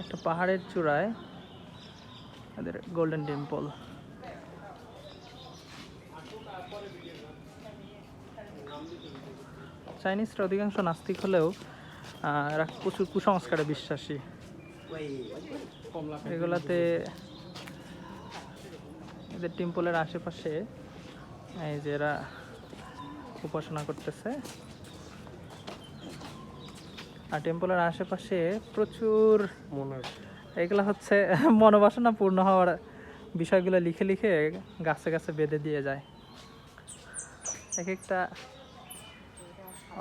একটা পাহাড়ের চূড়ায় এদের গোল্ডেন টেম্পল চাইনিজরা অধিকাংশ নাস্তিক হলেও এরা প্রচুর কুসংস্কারে বিশ্বাসী। এগুলাতে এদের টেম্পলের আশেপাশে, এই যে এরা উপাসনা করতেছে। আর টেম্পলের আশেপাশে প্রচুর এগুলো হচ্ছে মনোবাসনা পূর্ণ হওয়ার বিষয়গুলো লিখে লিখে গাছে গাছে বেঁধে দিয়ে যায়। এক একটা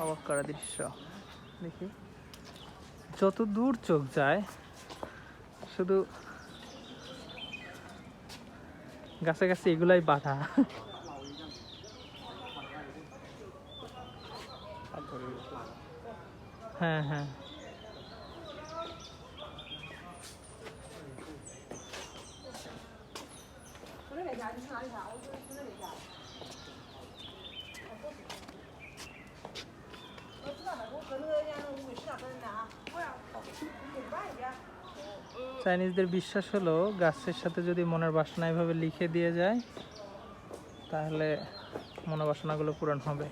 অবাক করা দৃশ্য। দেখি। যত দূর চোখ যায় শুধু গাছে গাছে এগুলাই বাধা। হ্যাঁ হ্যাঁ। চাইনিজদের বিশ্বাস হলো গাছের সাথে যদি মনের বাসনা এভাবে লিখে দিয়ে যায়, তাহলে মনোবাসনাগুলো পূরণ হবে।